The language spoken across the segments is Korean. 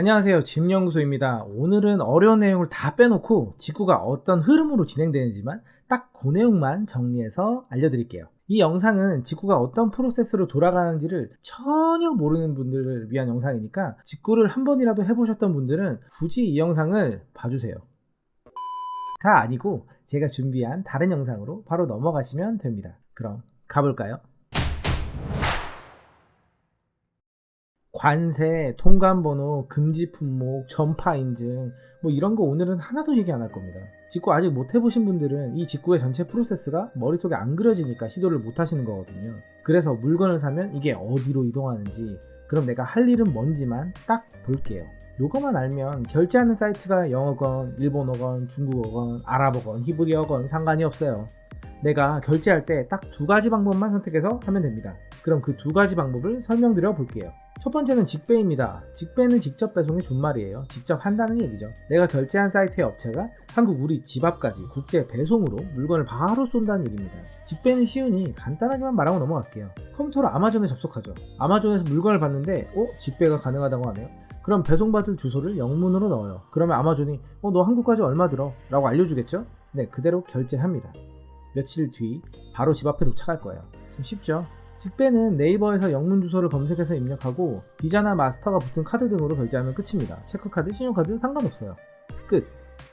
안녕하세요. 짐연구소입니다. 오늘은 어려운 내용을 다 빼놓고 직구가 어떤 흐름으로 진행되는지만 딱 그 내용만 정리해서 알려드릴게요. 이 영상은 직구가 어떤 프로세스로 돌아가는지를 전혀 모르는 분들을 위한 영상이니까 직구를 한 번이라도 해보셨던 분들은 굳이 이 영상을 봐주세요. 가 아니고 제가 준비한 다른 영상으로 바로 넘어가시면 됩니다. 그럼 가볼까요? 관세, 통관번호, 금지 품목, 전파 인증 뭐 이런 거 오늘은 하나도 얘기 안 할 겁니다. 직구 아직 못 해보신 분들은 이 직구의 전체 프로세스가 머릿속에 안 그려지니까 시도를 못 하시는 거거든요. 그래서 물건을 사면 이게 어디로 이동하는지 그럼 내가 할 일은 뭔지만 딱 볼게요. 요거만 알면 결제하는 사이트가 영어건, 일본어건, 중국어건, 아랍어건, 히브리어건 상관이 없어요. 내가 결제할 때 딱 두 가지 방법만 선택해서 하면 됩니다. 그럼 그 두 가지 방법을 설명드려 볼게요. 첫 번째는 직배입니다. 직배는 직접 배송의 준말이에요. 직접 한다는 얘기죠. 내가 결제한 사이트의 업체가 한국 우리 집 앞까지 국제 배송으로 물건을 바로 쏜다는 얘기입니다. 직배는 쉬우니 간단하게만 말하고 넘어갈게요. 컴퓨터로 아마존에 접속하죠. 아마존에서 물건을 봤는데, 어? 직배가 가능하다고 하네요. 그럼 배송받을 주소를 영문으로 넣어요. 그러면 아마존이, 어, 너 한국까지 얼마 들어? 라고 알려주겠죠? 네, 그대로 결제합니다. 며칠 뒤 바로 집 앞에 도착할 거예요. 참 쉽죠? 직배는 네이버에서 영문 주소를 검색해서 입력하고 비자나 마스터가 붙은 카드 등으로 결제하면 끝입니다. 체크카드, 신용카드 상관없어요. 끝.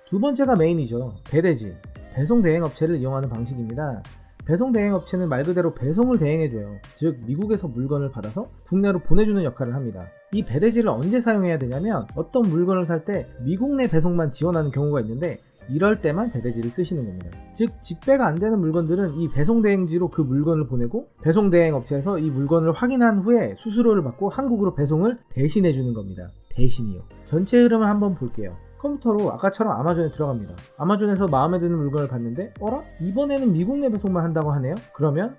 두 번째가 메인이죠. 배대지. 배송 대행 업체를 이용하는 방식입니다. 배송 대행 업체는 말 그대로 배송을 대행해줘요. 즉 미국에서 물건을 받아서 국내로 보내주는 역할을 합니다. 이 배대지를 언제 사용해야 되냐면 어떤 물건을 살 때 미국 내 배송만 지원하는 경우가 있는데 이럴 때만 배대지를 쓰시는 겁니다. 즉 직배가 안 되는 물건들은 이 배송 대행지로 그 물건을 보내고 배송 대행 업체에서 이 물건을 확인한 후에 수수료를 받고 한국으로 배송을 대신해 주는 겁니다. 대신이요. 전체 흐름을 한번 볼게요. 컴퓨터로 아까처럼 아마존에 들어갑니다. 아마존에서 마음에 드는 물건을 봤는데 어라? 이번에는 미국 내 배송만 한다고 하네요? 그러면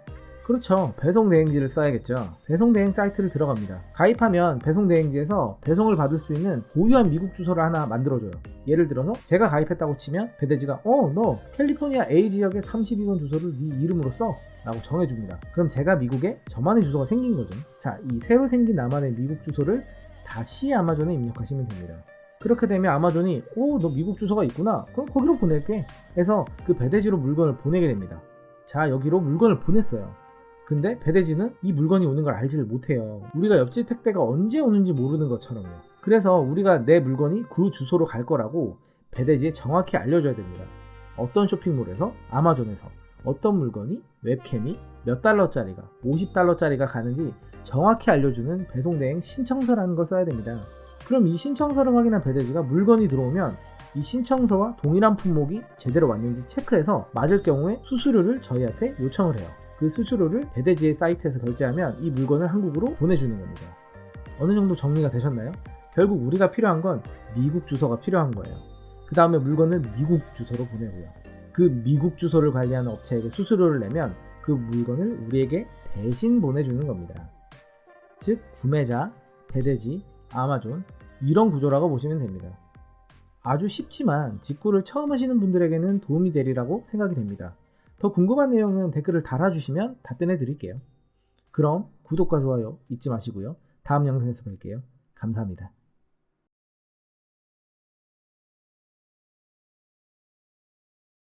그렇죠. 배송 대행지를 써야겠죠. 배송 대행 사이트를 들어갑니다. 가입하면 배송 대행지에서 배송을 받을 수 있는 고유한 미국 주소를 하나 만들어줘요. 예를 들어서 제가 가입했다고 치면 배대지가 어, 너 캘리포니아 A 지역의 32번 주소를 네 이름으로 써. 라고 정해줍니다. 그럼 제가 미국에 저만의 주소가 생긴 거죠. 자, 이 새로 생긴 나만의 미국 주소를 다시 아마존에 입력하시면 됩니다. 그렇게 되면 아마존이 오, 너 미국 주소가 있구나. 그럼 거기로 보낼게. 해서 그 배대지로 물건을 보내게 됩니다. 자, 여기로 물건을 보냈어요. 근데 배대지는 이 물건이 오는 걸 알지를 못해요. 우리가 옆집 택배가 언제 오는지 모르는 것처럼요. 그래서 우리가 내 물건이 그 주소로 갈 거라고 배대지에 정확히 알려줘야 됩니다. 어떤 쇼핑몰에서, 아마존에서 어떤 물건이 웹캠이 몇 달러짜리가, 50달러짜리가 가는지 정확히 알려주는 배송대행 신청서라는 걸 써야 됩니다. 그럼 이 신청서를 확인한 배대지가 물건이 들어오면 이 신청서와 동일한 품목이 제대로 왔는지 체크해서 맞을 경우에 수수료를 저희한테 요청을 해요. 그 수수료를 배대지의 사이트에서 결제하면 이 물건을 한국으로 보내주는 겁니다. 어느 정도 정리가 되셨나요? 결국 우리가 필요한 건 미국 주소가 필요한 거예요. 그 다음에 물건을 미국 주소로 보내고요. 그 미국 주소를 관리하는 업체에게 수수료를 내면 그 물건을 우리에게 대신 보내주는 겁니다. 즉, 구매자, 배대지, 아마존, 이런 구조라고 보시면 됩니다. 아주 쉽지만 직구를 처음 하시는 분들에게는 도움이 되리라고 생각이 됩니다. 더 궁금한 내용은 댓글을 달아주시면 답변해 드릴게요. 그럼 구독과 좋아요 잊지 마시고요. 다음 영상에서 뵐게요. 감사합니다.